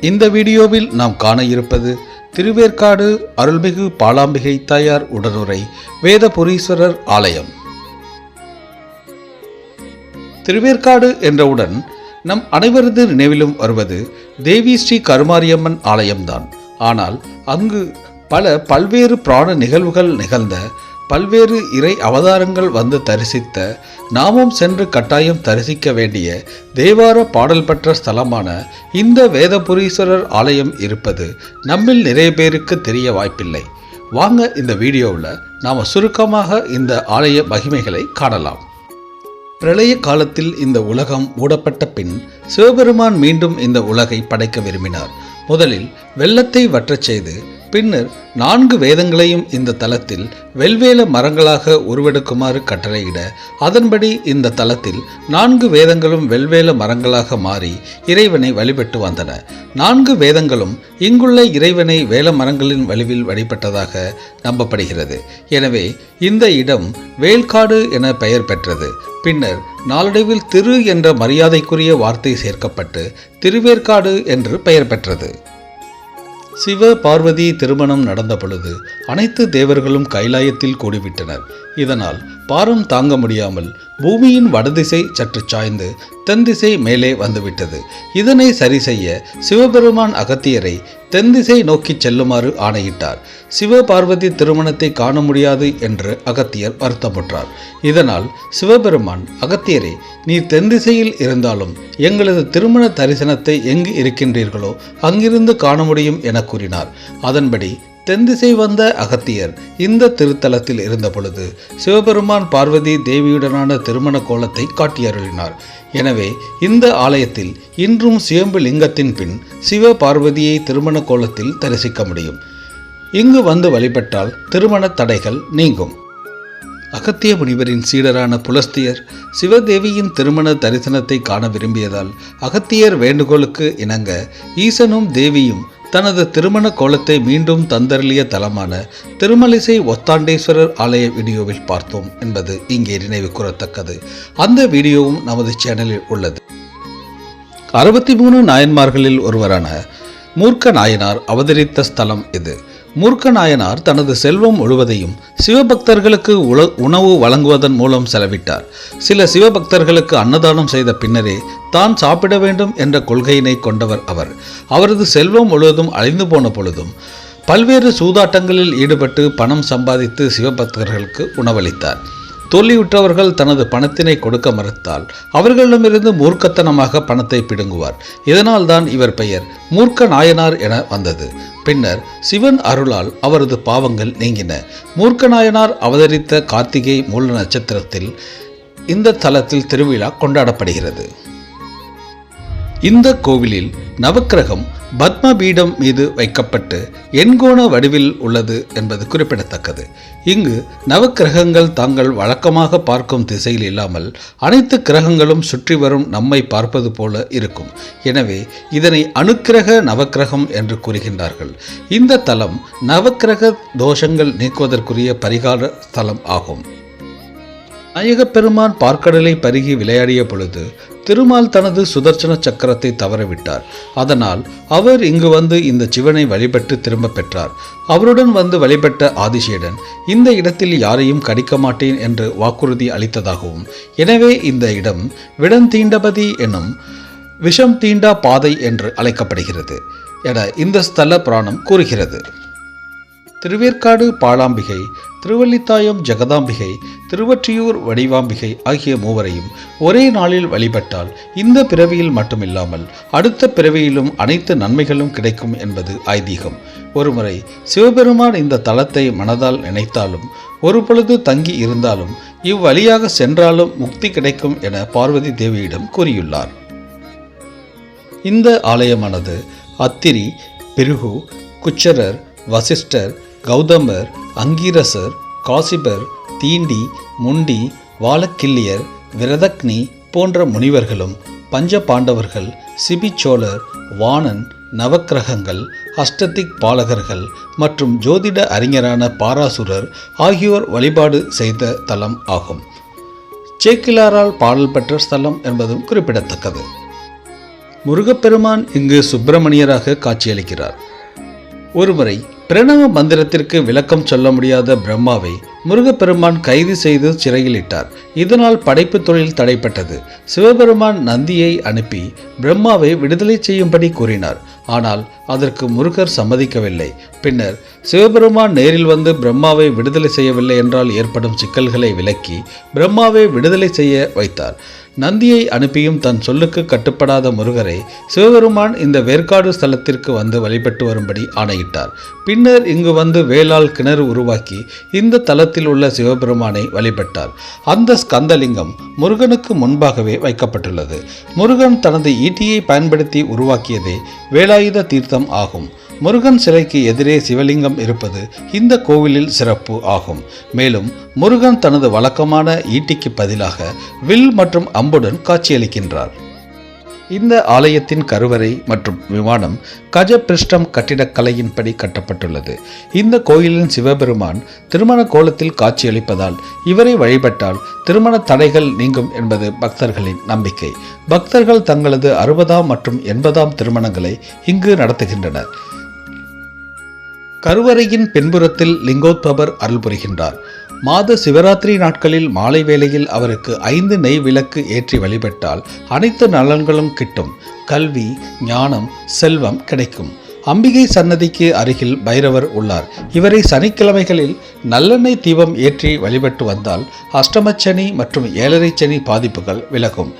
இந்த வீடியோவில் நாம் காண இருப்பது திருவேற்காடு அருள்மிகு பாலாம்பிகை தாயார் உடனுரை வேதபுரீஸ்வரர் ஆலயம். திருவேற்காடு என்றவுடன் நம் அனைவரது நினைவிலும் வருவது தேவி ஸ்ரீ கருமாரியம்மன் ஆலயம்தான். ஆனால் அங்கு பல பல்வேறு பிராண நிகழ்வுகள் நிகழ்ந்த பல்வேறு இறை அவதாரங்கள் வந்து தரிசித்த நாமும் சென்று கட்டாயம் தரிசிக்க வேண்டிய தேவார பாடல் பெற்ற ஸ்தலமான இந்த வேதபுரீஸ்வரர் ஆலயம் இருப்பது நம்மில் நிறைய பேருக்கு தெரிய வாய்ப்பில்லை. வாங்க இந்த வீடியோவில் நாம் சுருக்கமாக இந்த ஆலய மகிமைகளை காணலாம். பிரளய காலத்தில் இந்த உலகம் மூடப்பட்ட பின் சிவபெருமான் மீண்டும் இந்த உலகை படைக்க விரும்பினார். முதலில் வெள்ளத்தை வற்றச் செய்து பின்னர் நான்கு வேதங்களையும் இந்த தலத்தில் வெல்வேல மரங்களாக உருவெடுக்குமாறு கட்டளையிட அதன்படி இந்த தலத்தில் நான்கு வேதங்களும் வெல்வேல மரங்களாக மாறி இறைவனை வழிபட்டு வந்தன. நான்கு வேதங்களும் இங்குள்ள இறைவனை வேல மரங்களின் வடிவில் வழிபட்டதாக நம்பப்படுகிறது. எனவே இந்த இடம் வேல்காடு என பெயர் பெற்றது. பின்னர் நாளடைவில் திரு என்ற மரியாதைக்குரிய வார்த்தை சேர்க்கப்பட்டு திருவேற்காடு என்று பெயர் பெற்றது. சிவ பார்வதி திருமணம் நடந்த பொழுது அனைத்து தேவர்களும் கைலாயத்தில் கூடிவிட்டனர். இதனால் பாரம் தாங்க முடியாமல் பூமியின் வடதிசை சற்று சாய்ந்து தென் திசை மேலே வந்துவிட்டது. இதனை சரி செய்ய சிவபெருமான் அகத்தியரை தென் திசை நோக்கி செல்லுமாறு ஆணையிட்டார். சிவபார்வதி திருமணத்தை காண முடியாது என்று அகத்தியர் வருத்தமுற்றார். இதனால் சிவபெருமான் அகத்தியரே நீர் தென் திசையில் இருந்தாலும் எங்களது திருமண தரிசனத்தை எங்கு இருக்கின்றீர்களோ அங்கிருந்து காண முடியும் என கூறினார். அதன்படி தென்திசை வந்த அகத்தியர் இந்த திருத்தலத்தில் இருந்த பொழுது சிவபெருமான் பார்வதி தேவியுடனான திருமண கோலத்தை காட்டியருளினார். எனவே இந்த ஆலயத்தில் இன்றும் சிவம்பு லிங்கத்தின் பின் சிவ பார்வதியை திருமண கோலத்தில் தரிசிக்க முடியும். இங்கு வந்து வழிபட்டால் திருமண தடைகள் நீங்கும். அகத்திய முனிவரின் சீடரான புலஸ்தியர் சிவதேவியின் திருமண தரிசனத்தை காண விரும்பியதால் அகத்தியர் வேண்டுகோளுக்கு இணங்க ஈசனும் தேவியும் தனது திருமண கோலத்தை மீண்டும் தந்தருளிய தலமான திருமலிசை ஒத்தாண்டேஸ்வரர் ஆலய வீடியோவில் பார்த்தோம் என்பது இங்கே நினைவு கூறத்தக்கது. அந்த வீடியோவும் நமது சேனலில் உள்ளது. அறுபத்தி மூணு நாயன்மார்களில் ஒருவரான மூர்க்க நாயனார் அவதரித்த ஸ்தலம் இது. மூர்க்க நாயனார் தனது செல்வம் முழுவதையும் சிவபக்தர்களுக்கு உணவு வழங்குவதன் மூலம் செலவிட்டார். சில சிவபக்தர்களுக்கு அன்னதானம் செய்த பின்னரே தான் சாப்பிட வேண்டும் என்ற கொள்கையினை கொண்டவர் அவர். அவரது செல்வம் முழுவதும் அழிந்து போன பொழுதும் பல்வேறு சூதாட்டங்களில் ஈடுபட்டு பணம் சம்பாதித்து சிவபக்தர்களுக்கு உணவளித்தார். தோல்வியுற்றவர்கள் தனது பணத்தினை கொடுக்க மறுத்தால் அவர்களிடமிருந்து மூர்க்கத்தனமாக பணத்தை பிடுங்குவார். இதனால்தான் இவர் பெயர் மூர்க்க நாயனார் என வந்தது. பின்னர் சிவன் அருளால் அவரது பாவங்கள் நீங்கின. மூர்க்க நாயனார் அவதரித்த கார்த்திகை மூல நட்சத்திரத்தில் இந்த தலத்தில் திருவிழா கொண்டாடப்படுகிறது. இந்த கோவிலில் நவக்கிரகம் பத்மபீடம் மீது வைக்கப்பட்டு எண்கோண வடிவில் உள்ளது என்பது குறிப்பிடத்தக்கது. இங்கு நவக்கிரகங்கள் தாங்கள் வழக்கமாக பார்க்கும் திசையில் இல்லாமல் அனைத்து கிரகங்களும் சுற்றி வரும் நம்மை பார்ப்பது போல இருக்கும். எனவே இதனை அணுக்கிரக நவக்கிரகம் என்று கூறுகின்றார்கள். இந்த தலம் நவக்கிரக தோஷங்கள் நீக்குவதற்குரிய பரிகார ஸ்தலம் ஆகும். நாயகப்பெருமான் பார்க்கடலை பருகி விளையாடிய பொழுது திருமால் தனது சுதர்சன சக்கரத்தை தவறவிட்டார். அதனால் அவர் இங்கு வந்து இந்த சிவனை வழிபட்டு திரும்ப பெற்றார். அவருடன் வந்து வழிபட்ட ஆதிசேடன் இந்த இடத்தில் யாரையும் கடிக்க மாட்டேன் என்று வாக்குறுதி அளித்ததாகவும் எனவே இந்த இடம் விடந்தீண்டபதி எனும் விஷம் தீண்டா பாதை என்று அழைக்கப்படுகிறது என இந்த ஸ்தல புராணம் கூறுகிறது. திருவேற்காடு பாலாம்பிகை திருவள்ளித்தாயம் ஜெகதாம்பிகை திருவற்றியூர் வடிவாம்பிகை ஆகிய மூவரையும் ஒரே நாளில் வழிபட்டால் இந்த பிறவியில் மட்டுமில்லாமல் அடுத்த பிறவியிலும் அனைத்து நன்மைகளும் கிடைக்கும் என்பது ஐதீகம். ஒருமுறை சிவபெருமான் இந்த தலத்தை மனதால் நினைத்தாலும் ஒரு பொழுது தங்கி இருந்தாலும் இவ்வழியாக சென்றாலும் முக்தி கிடைக்கும் என பார்வதி தேவியிடம் கூறியுள்ளார். இந்த ஆலயமானது அத்திரி பிருகு குச்சரர் வசிஷ்டர் கௌதமர் அங்கீரசர் காசிபர் தீண்டி முண்டி வாலக்கிள்ளியர் விரதக்னி போன்ற முனிவர்களும் பஞ்ச பாண்டவர்கள் சிபிச்சோழர் வாணன் நவக்கிரகங்கள் அஷ்டதிக் பாலகர்கள் மற்றும் ஜோதிட அறிஞரான பாராசுரர் ஆகியோர் வழிபாடு செய்த தலம் ஆகும். சேக்கிலாரால் பாடல் பெற்ற ஸ்தலம் என்பதும் குறிப்பிடத்தக்கது. முருகப்பெருமான் இங்கு சுப்பிரமணியராக காட்சியளிக்கிறார். ஒருமுறை பிரணவ மந்திரத்திற்கு விளக்கம் சொல்ல முடியாத பிரம்மாவை முருகப்பெருமான் கைது செய்து சிறையில் இட்டார் இதனால் படைப்பு தொழில் தடைப்பட்டது. சிவபெருமான் நந்தியை அனுப்பி பிரம்மாவை விடுதலை செய்யும்படி கூறினார். ஆனால் அதற்கு முருகர் சம்மதிக்கவில்லை. பின்னர் சிவபெருமான் நேரில் வந்து பிரம்மாவை விடுதலை செய்யவில்லை என்றால் ஏற்படும் சிக்கல்களை விலக்கி பிரம்மாவை விடுதலை செய்ய வைத்தார். நந்தியை அனுப்பியும் தன் சொல்லுக்கு கட்டுப்படாத முருகரை சிவபெருமான் இந்த வேற்காடு ஸ்தலத்திற்கு வந்து வழிபட்டு வரும்படி ஆணையிட்டார். பின்னர் இங்கு வந்து வேளால் கிணறு உருவாக்கி இந்த தலத்தில் உள்ள சிவபெருமானை வழிபட்டார். அந்த ஸ்கந்தலிங்கம் முருகனுக்கு முன்பாகவே வைக்கப்பட்டுள்ளது. முருகன் தனது ஈட்டியை பயன்படுத்தி உருவாக்கியதே வேலாயுத தீர்த்தம் ஆகும். முருகன் சிலைக்கு எதிரே சிவலிங்கம் இருப்பது இந்த கோவிலில் சிறப்பு ஆகும். மேலும் முருகன் தனது வழக்கமான ஈட்டிக்கு பதிலாக வில் மற்றும் அம்புடன் காட்சியளிக்கின்றார். இந்த ஆலயத்தின் கருவறை மற்றும் விமானம் கஜபிருஷ்டம் கட்டிடக்கலையின்படி கட்டப்பட்டுள்ளது. இந்த கோயிலின் சிவபெருமான் திருமண கோலத்தில் காட்சியளிப்பதால் இவரை வழிபட்டால் திருமண தடைகள் நீங்கும் என்பது பக்தர்களின் நம்பிக்கை. பக்தர்கள் தங்களது அறுபதாம் மற்றும் எண்பதாம் திருமணங்களை இங்கு நடத்துகின்றனர். கருவறையின் பின்புறத்தில் லிங்கோத்பவர் அருள் புரிகின்றார். மாத சிவராத்திரி நாட்களில் மாலை வேளையில் அவருக்கு ஐந்து நெய் விளக்கு ஏற்றி வழிபட்டால் அனைத்து நலன்களும் கிட்டும். கல்வி ஞானம் செல்வம் கிடைக்கும். அம்பிகை சன்னதிக்கு அருகில் பைரவர் உள்ளார். இவரை சனிக்கிழமைகளில் நல்லெண்ணெய் தீபம் ஏற்றி வழிபட்டு வந்தால் அஷ்டமச்சனி மற்றும் ஏழரை சனி பாதிப்புகள் விலகும்.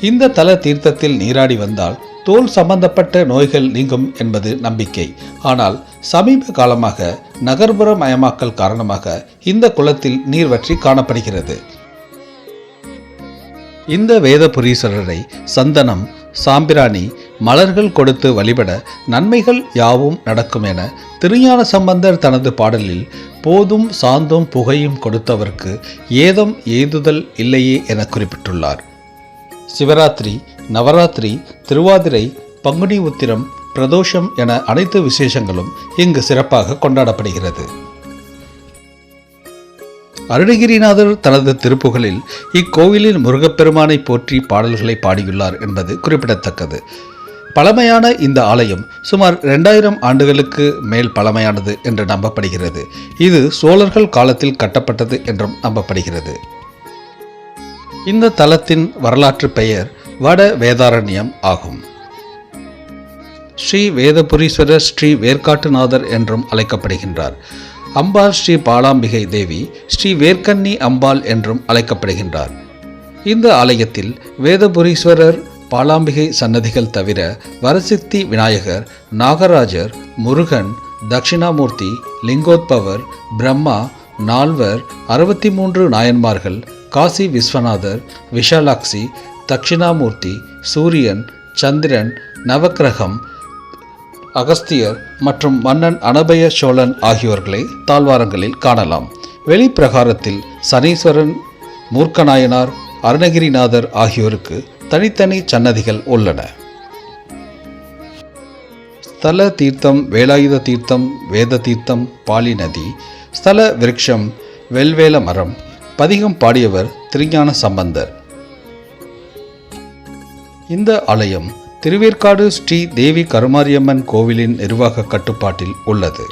இந்த தல தீர்த்தத்தில் நீராடி வந்தால் தோல் சம்பந்தப்பட்ட நோய்கள் நீங்கும் என்பது நம்பிக்கை. ஆனால் சமீப காலமாக நகர்ப்புற மயமாக்கல் காரணமாக இந்த குளத்தில் நீர் வற்றி காணப்படுகிறது. இந்த வேதபுரீஸ்வரரை சந்தனம் சாம்பிராணி மலர்கள் கொடுத்து வழிபட நன்மைகள் யாவும் நடக்கும் என திருஞான சம்பந்தர் தனது பாடலில் போதும் சாந்தும் புகையும் கொடுத்தவர்க்கு ஏதம் ஏதுதல் இல்லையே என குறிப்பிட்டுள்ளார். சிவராத்திரி நவராத்திரி திருவாதிரை பங்குனி உத்திரம் பிரதோஷம் என அனைத்து விசேஷங்களும் இங்கு சிறப்பாக கொண்டாடப்படுகிறது. அருணகிரிநாதர் தனது திருப்புகளில் இக்கோவிலில் முருகப்பெருமானை போற்றி பாடல்களை பாடியுள்ளார் என்பது குறிப்பிடத்தக்கது. பழமையான இந்த ஆலயம் சுமார் ரெண்டாயிரம் ஆண்டுகளுக்கு மேல் பழமையானது என்று நம்பப்படுகிறது. இது சோழர்கள் காலத்தில் கட்டப்பட்டது என்றும் நம்பப்படுகிறது. இந்த தலத்தின் வரலாற்று பெயர் வட வேதாரண்யம் ஆகும். ஸ்ரீ வேதபுரீஸ்வரர் ஸ்ரீ வேர்க்காட்டுநாதர் என்றும் அழைக்கப்படுகின்றார். அம்பாள் ஸ்ரீ பாலாம்பிகை தேவி ஸ்ரீ வேர்க்கன்னி அம்பாள் என்றும் அழைக்கப்படுகின்றார். இந்த ஆலயத்தில் வேதபுரீஸ்வரர் பாலாம்பிகை சன்னதிகள் தவிர வரசித்தி விநாயகர் நாகராஜர் முருகன் தட்சிணாமூர்த்தி லிங்கோத்பவர் பிரம்மா நால்வர் அறுபத்தி மூன்று நாயன்மார்கள் காசி விஸ்வநாதர் விஷாலாக்ஷி தட்சிணாமூர்த்தி சூரியன் சந்திரன் நவக்கிரகம் அகஸ்தியர் மற்றும் மன்னன் அனபய சோழன் ஆகியோர்களை தாழ்வாரங்களில் காணலாம். வெளிப்பிரகாரத்தில் சனீஸ்வரன் மூர்க்கநாயனார் அருணகிரிநாதர் ஆகியோருக்கு தனித்தனி சன்னதிகள் உள்ளன. ஸ்தல தீர்த்தம் வேலாயுத தீர்த்தம் வேத தீர்த்தம் பாலி நதி ஸ்தல விருட்சம் வெல்வேல மரம் பதிகம் பாடியவர் திருஞான சம்பந்தர். இந்த ஆலயம் திருவேற்காடு ஸ்ரீ தேவி கருமாரியம்மன் கோவிலின் நிர்வாக கட்டுப்பாட்டில் உள்ளது.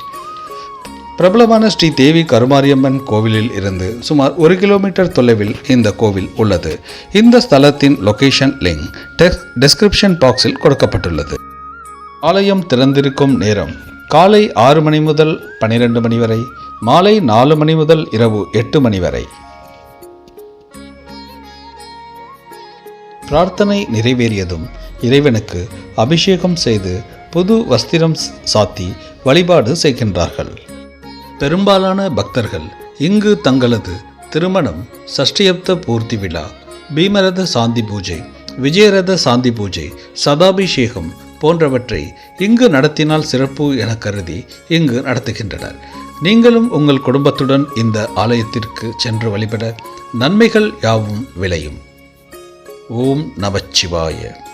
பிரபலமான ஸ்ரீ தேவி கருமாரியம்மன் கோவிலில் இருந்து சுமார் ஒரு கிலோமீட்டர் தொலைவில் இந்த கோவில் உள்ளது. இந்த ஸ்தலத்தின் லொகேஷன் லிங்க் டெஸ்கிரிப்ஷன் பாக்ஸில் கொடுக்கப்பட்டுள்ளது. ஆலயம் திறந்திருக்கும் நேரம் காலை ஆறு மணி முதல் பனிரெண்டு மணி வரை மாலை நாலு மணி முதல் இரவு எட்டு மணி வரை. பிரார்த்தனை நிறைவேறியதும் இறைவனுக்கு அபிஷேகம் செய்து புது வஸ்திரம் சாத்தி வழிபாடு செய்கின்றார்கள். பெரும்பாலான பக்தர்கள் இங்கு தங்களது திருமணம் சஷ்டியப்த பூர்த்தி விழா பீமரத சாந்தி பூஜை விஜயரத சாந்தி பூஜை சதாபிஷேகம் போன்றவற்றை இங்கு நடத்தினால் சிறப்பு என கருதி இங்கு நடத்துகின்றனர். நீங்களும் உங்கள் குடும்பத்துடன் இந்த ஆலயத்திற்கு சென்று வழிபட நன்மைகள் யாவும் விளையும். ஓம் நமச்சிவாய.